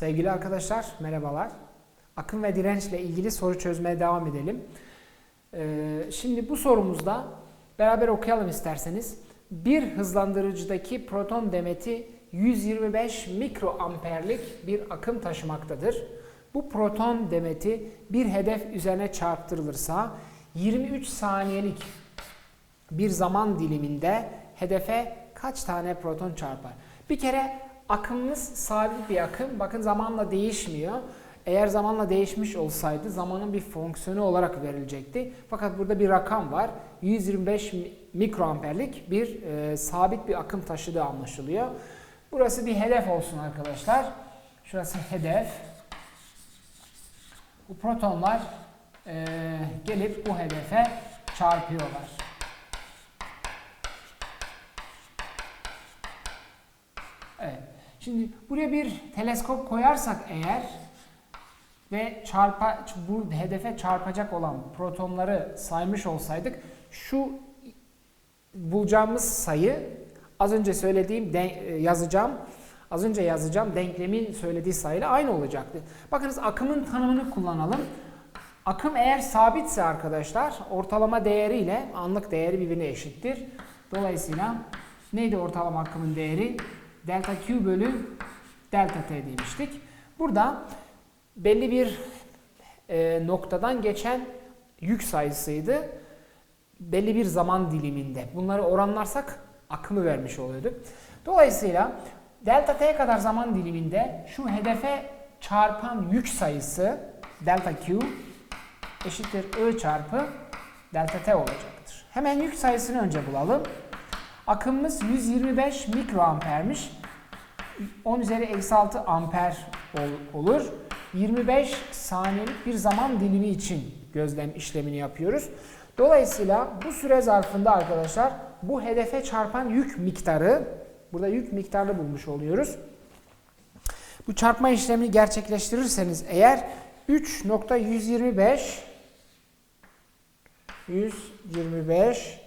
Sevgili arkadaşlar merhabalar. Akım ve dirençle ilgili soru çözmeye devam edelim. Ee, şimdi bu sorumuzda beraber okuyalım isterseniz. Bir hızlandırıcıdaki proton demeti 125 mikroamperlik bir akım taşımaktadır. Bu proton demeti bir hedef üzerine çarptırılırsa 23 saniyelik bir zaman diliminde hedefe kaç tane proton çarpar? Bir kere akımımız sabit bir akım. Bakın zamanla değişmiyor. Eğer zamanla değişmiş olsaydı zamanın bir fonksiyonu olarak verilecekti. Fakat burada bir rakam var. 125 mikroamperlik bir e, sabit bir akım taşıdığı anlaşılıyor. Burası bir hedef olsun arkadaşlar. Şurası hedef. Bu protonlar e, gelip bu hedefe çarpıyorlar. Evet. Şimdi buraya bir teleskop koyarsak eğer ve çarpa bu hedefe çarpacak olan protonları saymış olsaydık şu bulacağımız sayı az önce söylediğim yazacağım az önce yazacağım denklemin söylediği sayıyla aynı olacaktı. Bakınız akımın tanımını kullanalım. Akım eğer sabitse arkadaşlar ortalama değeriyle anlık değeri birbirine eşittir. Dolayısıyla neydi ortalama akımın değeri? Delta Q bölü delta T demiştik. Burada belli bir e, noktadan geçen yük sayısıydı. Belli bir zaman diliminde. Bunları oranlarsak akımı vermiş oluyordu. Dolayısıyla delta T kadar zaman diliminde şu hedefe çarpan yük sayısı delta Q eşittir I çarpı delta T olacaktır. Hemen yük sayısını önce bulalım. Akımımız 125 mikroampermiş. 10 üzeri eksi 6 amper olur. 25 saniyelik bir zaman dilimi için gözlem işlemini yapıyoruz. Dolayısıyla bu süre zarfında arkadaşlar bu hedefe çarpan yük miktarı, burada yük miktarını bulmuş oluyoruz. Bu çarpma işlemini gerçekleştirirseniz eğer 3.125 125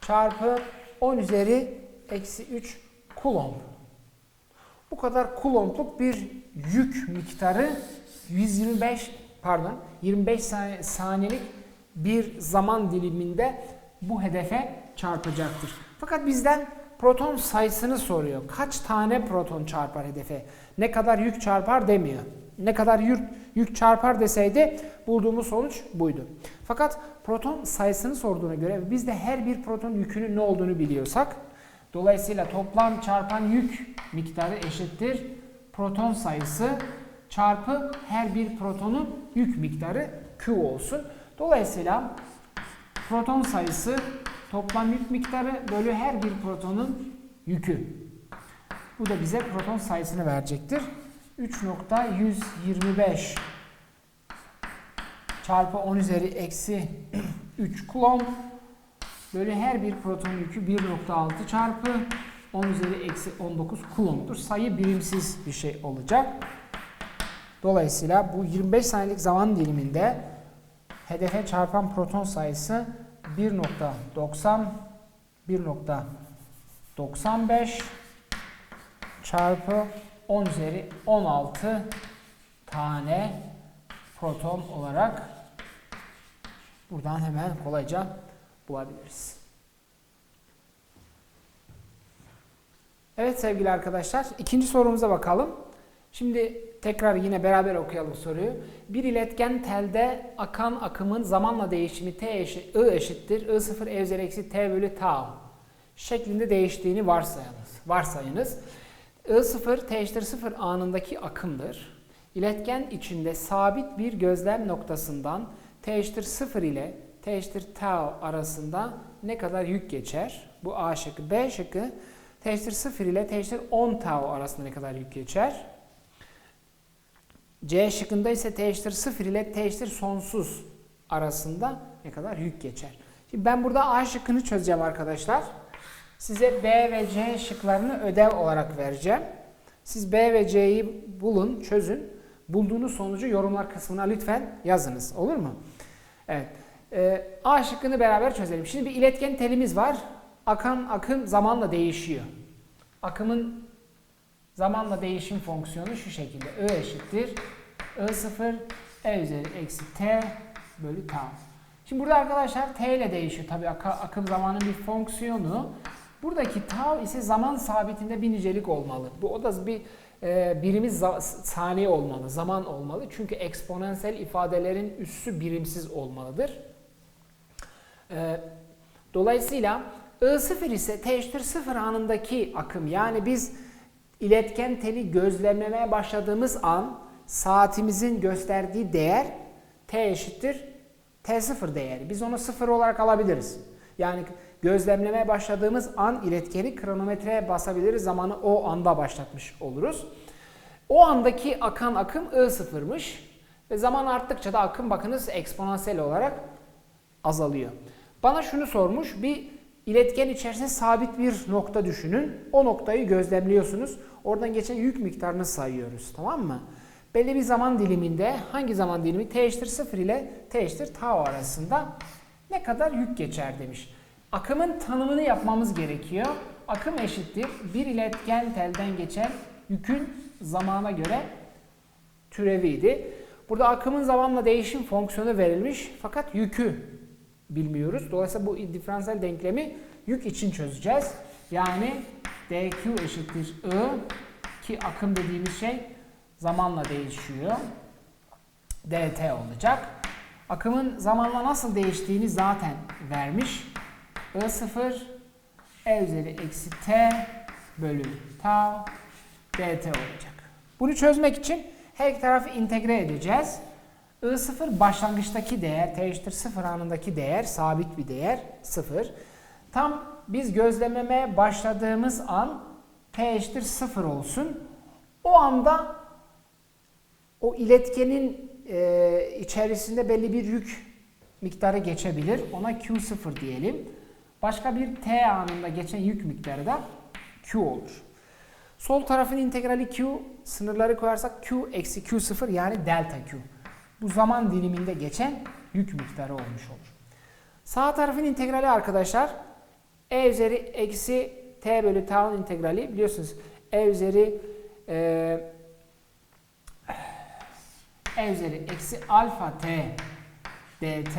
çarpı 10 üzeri eksi 3 kulomb. Bu kadar kulombluk bir yük miktarı 125 pardon 25 saniyelik bir zaman diliminde bu hedefe çarpacaktır. Fakat bizden proton sayısını soruyor. Kaç tane proton çarpar hedefe? Ne kadar yük çarpar demiyor. Ne kadar yük, yük çarpar deseydi bulduğumuz sonuç buydu. Fakat proton sayısını sorduğuna göre biz de her bir proton yükünün ne olduğunu biliyorsak dolayısıyla toplam çarpan yük miktarı eşittir proton sayısı çarpı her bir protonun yük miktarı Q olsun. Dolayısıyla proton sayısı toplam yük miktarı bölü her bir protonun yükü. Bu da bize proton sayısını verecektir. 3.125 çarpı 10 üzeri eksi 3 kulomb bölü her bir proton yükü 1.6 çarpı 10 üzeri eksi 19 kulombdur. Sayı birimsiz bir şey olacak. Dolayısıyla bu 25 saniyelik zaman diliminde hedefe çarpan proton sayısı 1.90 1.95 çarpı 10 üzeri 16 tane proton olarak buradan hemen kolayca bulabiliriz. Evet sevgili arkadaşlar ikinci sorumuza bakalım. Şimdi tekrar yine beraber okuyalım soruyu. Bir iletken telde akan akımın zamanla değişimi t eşit, I eşittir. I0 e üzeri eksi t bölü tau şeklinde değiştiğini varsayınız. varsayınız. I0 t eşittir 0 anındaki akımdır. İletken içinde sabit bir gözlem noktasından t eşittir 0 ile t eşittir tau arasında ne kadar yük geçer? Bu A şıkkı. B şıkkı t eşittir 0 ile t eşittir 10 tau arasında ne kadar yük geçer? C şıkkında ise t eşittir 0 ile t eşittir sonsuz arasında ne kadar yük geçer? Şimdi ben burada A şıkkını çözeceğim arkadaşlar. Size B ve C şıklarını ödev olarak vereceğim. Siz B ve C'yi bulun, çözün. Bulduğunuz sonucu yorumlar kısmına lütfen yazınız. Olur mu? Evet. Ee, A şıkkını beraber çözelim. Şimdi bir iletken telimiz var. Akan akım zamanla değişiyor. Akımın Zamanla değişim fonksiyonu şu şekilde. I eşittir. I0 E üzeri eksi T bölü tau. Şimdi burada arkadaşlar T ile değişiyor. Tabii ak akım zamanın bir fonksiyonu. Buradaki tau ise zaman sabitinde bir nicelik olmalı. Bu o da bir e, birimi za- saniye olmalı, zaman olmalı. Çünkü eksponansiyel ifadelerin üssü birimsiz olmalıdır. E, dolayısıyla I0 ise t eşittir 0 anındaki akım. Yani biz iletken teli gözlemlemeye başladığımız an saatimizin gösterdiği değer t eşittir t0 değeri. Biz onu 0 olarak alabiliriz. Yani gözlemlemeye başladığımız an iletkeni kronometreye basabiliriz. Zamanı o anda başlatmış oluruz. O andaki akan akım I0'mış. Ve zaman arttıkça da akım bakınız eksponansiyel olarak azalıyor. Bana şunu sormuş. Bir iletken içerisinde sabit bir nokta düşünün. O noktayı gözlemliyorsunuz. Oradan geçen yük miktarını sayıyoruz. Tamam mı? Belli bir zaman diliminde hangi zaman dilimi t eşittir 0 ile t eşittir tau arasında ne kadar yük geçer demiş. Akımın tanımını yapmamız gerekiyor. Akım eşittir bir iletken telden geçen yükün zamana göre türeviydi. Burada akımın zamanla değişim fonksiyonu verilmiş fakat yükü bilmiyoruz. Dolayısıyla bu diferansiyel denklemi yük için çözeceğiz. Yani dq eşittir i ki akım dediğimiz şey zamanla değişiyor. dt olacak. Akımın zamanla nasıl değiştiğini zaten vermiş. I0 e üzeri eksi t bölü tau dt olacak. Bunu çözmek için her iki tarafı integre edeceğiz. I0 başlangıçtaki değer, t eşittir 0 anındaki değer, sabit bir değer 0. Tam biz gözlemlemeye başladığımız an t eşittir 0 olsun. O anda o iletkenin e, içerisinde belli bir yük miktarı geçebilir. Ona Q0 diyelim. Başka bir t anında geçen yük miktarı da Q olur. Sol tarafın integrali Q, sınırları koyarsak Q eksi Q0 yani delta Q. Bu zaman diliminde geçen yük miktarı olmuş olur. Sağ tarafın integrali arkadaşlar e üzeri eksi t bölü tau'nun integrali biliyorsunuz e üzeri e, e üzeri eksi alfa t dt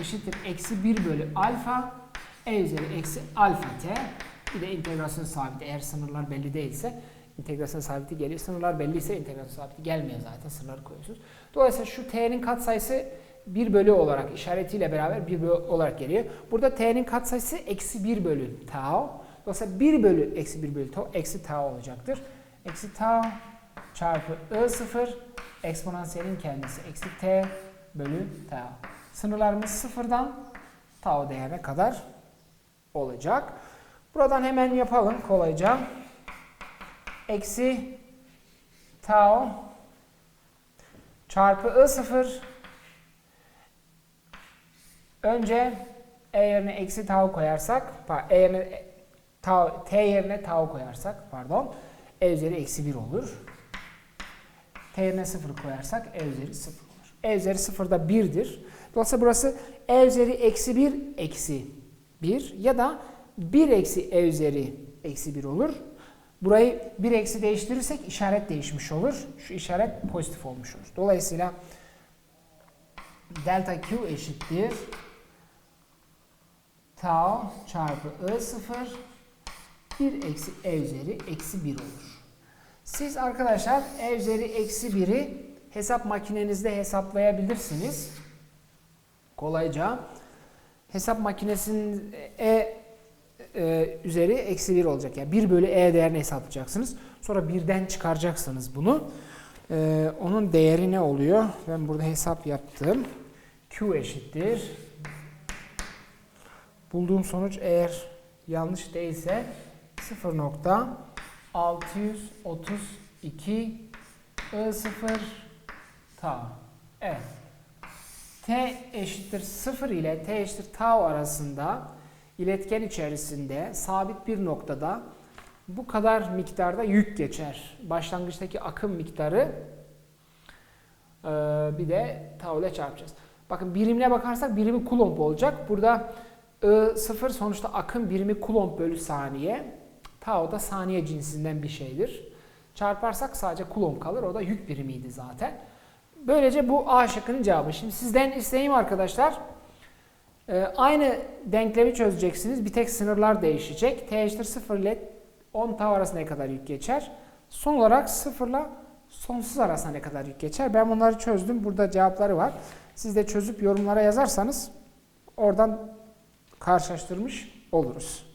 eşittir eksi 1 bölü alfa e üzeri eksi alfa t bir de integrasyon sabiti eğer sınırlar belli değilse integrasyon sabiti geliyor. Sınırlar belliyse integrasyon sabiti gelmiyor zaten sınırları koyuyorsunuz. Dolayısıyla şu t'nin katsayısı 1 bölü olarak işaretiyle beraber 1 bölü olarak geliyor. Burada t'nin katsayısı eksi 1 bölü tau. Dolayısıyla 1 bölü eksi 1 bölü tau eksi tau olacaktır. Eksi tau çarpı I0 eksponansiyelin kendisi eksi t bölü tau. Sınırlarımız sıfırdan tau değerine kadar olacak. Buradan hemen yapalım kolayca. Eksi tau çarpı I0 önce E yerine eksi tau koyarsak E yerine tau, T yerine tau koyarsak pardon E üzeri eksi 1 olur. T yerine 0 koyarsak E üzeri 0 olur. E üzeri 0 da 1'dir. Dolayısıyla burası E üzeri eksi 1 eksi 1 ya da 1 eksi E üzeri eksi 1 olur. Burayı 1 eksi değiştirirsek işaret değişmiş olur. Şu işaret pozitif olmuş olur. Dolayısıyla delta Q eşittir tau çarpı I0 1 eksi E üzeri eksi 1 olur. Siz arkadaşlar E üzeri eksi 1'i hesap makinenizde hesaplayabilirsiniz. Kolayca. Hesap makinesinin E e, üzeri eksi 1 olacak. Yani 1 bölü E değerini hesaplayacaksınız. Sonra 1'den çıkaracaksınız bunu. E, onun değeri ne oluyor? Ben burada hesap yaptım. Q eşittir. Bulduğum sonuç eğer yanlış değilse 0.632 I0 tau. Evet. T eşittir 0 ile T eşittir tau arasında iletken içerisinde sabit bir noktada bu kadar miktarda yük geçer. Başlangıçtaki akım miktarı e, bir de tau ile çarpacağız. Bakın birimine bakarsak birimi kulomb olacak. Burada I sıfır sonuçta akım birimi kulomb bölü saniye. Tau da saniye cinsinden bir şeydir. çarparsak sadece kulomb kalır. O da yük birimiydi zaten. Böylece bu A şıkkının cevabı. Şimdi sizden isteğim arkadaşlar. e, aynı denklemi çözeceksiniz. Bir tek sınırlar değişecek. T eşittir 0 ile 10 tav arasında ne kadar yük geçer? Son olarak 0 ile sonsuz arasında ne kadar yük geçer? Ben bunları çözdüm. Burada cevapları var. Siz de çözüp yorumlara yazarsanız oradan karşılaştırmış oluruz.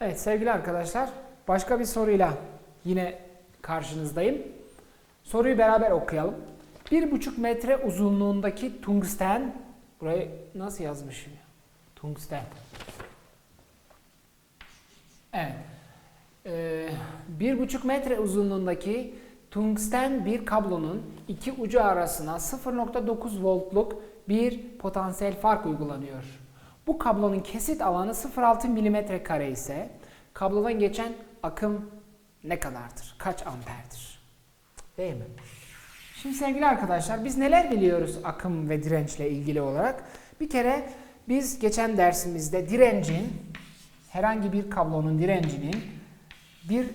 Evet sevgili arkadaşlar başka bir soruyla yine karşınızdayım. Soruyu beraber okuyalım. 1,5 metre uzunluğundaki tungsten burayı nasıl yazmışım ya? Tungsten. Evet. Ee, 1,5 metre uzunluğundaki tungsten bir kablonun iki ucu arasına 0.9 voltluk bir potansiyel fark uygulanıyor. Bu kablonun kesit alanı 0.6 mm kare ise kablodan geçen akım ne kadardır? Kaç amperdir? Değil mi? Şimdi sevgili arkadaşlar biz neler biliyoruz akım ve dirençle ilgili olarak? Bir kere biz geçen dersimizde direncin herhangi bir kablonun direncinin bir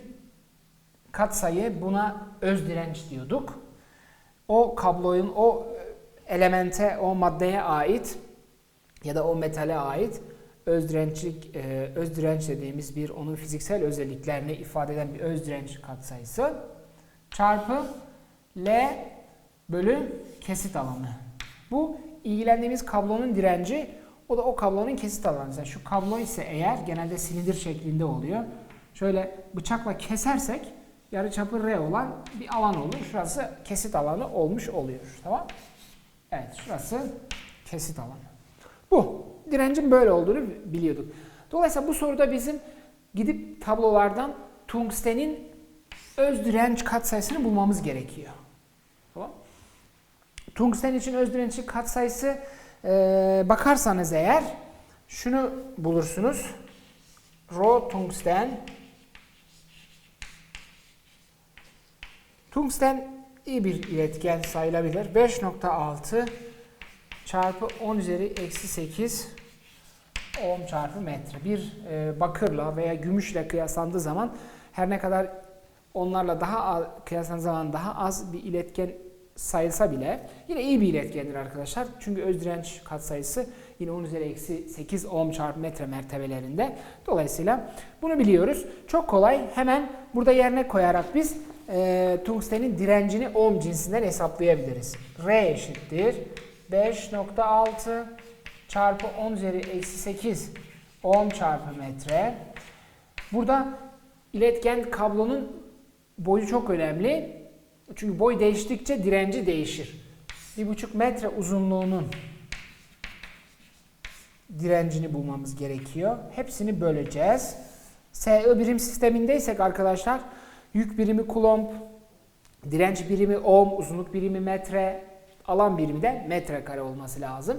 katsayı buna öz direnç diyorduk. O kabloyun o elemente, o maddeye ait ya da o metale ait öz dirençlik, e, öz direnç dediğimiz bir onun fiziksel özelliklerini ifade eden bir öz direnç katsayısı çarpı L bölü kesit alanı. Bu ilgilendiğimiz kablonun direnci o da o kablonun kesit alanı. Mesela şu kablo ise eğer genelde silindir şeklinde oluyor. Şöyle bıçakla kesersek yarıçapı R olan bir alan olur. Şurası kesit alanı olmuş oluyor. Tamam? Evet şurası kesit alanı. Bu. Direncin böyle olduğunu biliyorduk. Dolayısıyla bu soruda bizim gidip tablolardan tungstenin öz direnç katsayısını bulmamız gerekiyor. Tamam? Tungsten için öz dirençli katsayısı e, bakarsanız eğer şunu bulursunuz. Rho tungsten Tungsten iyi bir iletken sayılabilir. 5.6 çarpı 10 üzeri eksi 8 ohm çarpı metre. Bir e, bakırla veya gümüşle kıyaslandığı zaman her ne kadar onlarla daha az, kıyaslandığı zaman daha az bir iletken sayılsa bile yine iyi bir iletkendir arkadaşlar. Çünkü öz direnç katsayısı yine 10 üzeri eksi 8 ohm çarpı metre mertebelerinde. Dolayısıyla bunu biliyoruz. Çok kolay. Hemen burada yerine koyarak biz e, tungstenin direncini ohm cinsinden hesaplayabiliriz. R eşittir 5.6 çarpı 10 üzeri eksi 8 ohm çarpı metre. Burada iletken kablonun boyu çok önemli. Çünkü boy değiştikçe direnci değişir. 1,5 metre uzunluğunun direncini bulmamız gerekiyor. Hepsini böleceğiz. SI birim sistemindeysek arkadaşlar yük birimi kulomb, direnç birimi ohm, uzunluk birimi metre, alan birimi de metrekare olması lazım.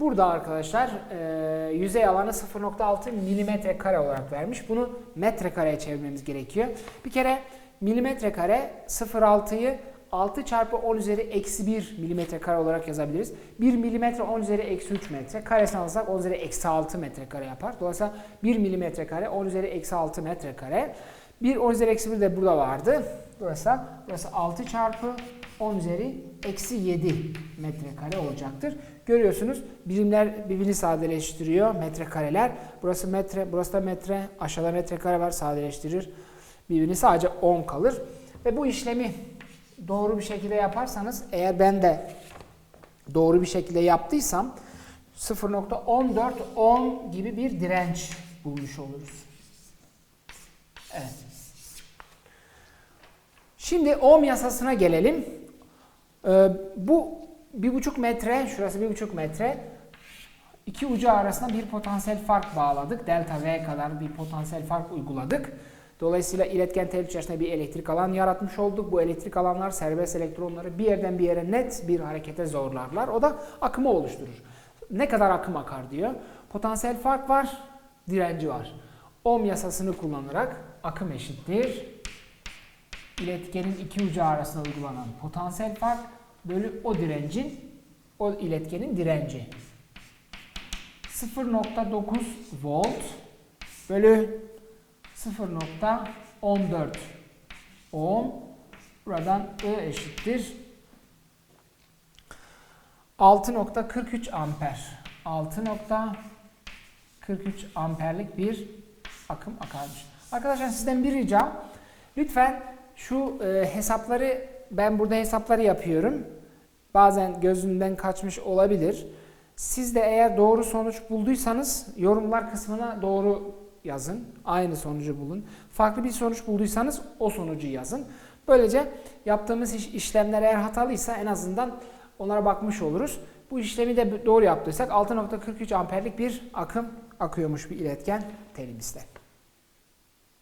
Burada arkadaşlar e, yüzey alanı 0.6 milimetre kare olarak vermiş. Bunu metrekareye çevirmemiz gerekiyor. Bir kere milimetre kare 0.6'yı 6 çarpı 10 üzeri eksi 1 milimetre kare olarak yazabiliriz. 1 milimetre 10 üzeri eksi 3 metre. Karesini alırsak 10 üzeri eksi 6 metre kare yapar. Dolayısıyla 1 milimetre kare 10 üzeri eksi 6 metre kare. 1 10 üzeri eksi 1 de burada vardı. Dolayısıyla burası 6 çarpı 10 üzeri eksi 7 metrekare olacaktır. Görüyorsunuz birimler birbirini sadeleştiriyor metrekareler. Burası metre, burası da metre, aşağıda metrekare var sadeleştirir. Birbirini sadece 10 kalır. Ve bu işlemi doğru bir şekilde yaparsanız eğer ben de doğru bir şekilde yaptıysam 0.14 ohm gibi bir direnç bulmuş oluruz. Evet. Şimdi ohm yasasına gelelim. Ee, bu bir buçuk metre, şurası bir buçuk metre. İki ucu arasında bir potansiyel fark bağladık. Delta V kadar bir potansiyel fark uyguladık. Dolayısıyla iletken telip içerisinde bir elektrik alan yaratmış olduk. Bu elektrik alanlar serbest elektronları bir yerden bir yere net bir harekete zorlarlar. O da akımı oluşturur. Ne kadar akım akar diyor. Potansiyel fark var, direnci var. Ohm yasasını kullanarak akım eşittir. İletkenin iki ucu arasında uygulanan potansiyel fark bölü o direncin, o iletkenin direnci. 0.9 volt bölü 0.14 ohm. Buradan I eşittir 6.43 amper. 6.43 amperlik bir akım akarmış. Arkadaşlar sizden bir ricam. Lütfen şu e, hesapları ben burada hesapları yapıyorum. Bazen gözümden kaçmış olabilir. Siz de eğer doğru sonuç bulduysanız yorumlar kısmına doğru yazın. Aynı sonucu bulun. Farklı bir sonuç bulduysanız o sonucu yazın. Böylece yaptığımız iş- işlemler eğer hatalıysa en azından onlara bakmış oluruz. Bu işlemi de doğru yaptıysak 6.43 amperlik bir akım akıyormuş bir iletken telimizde.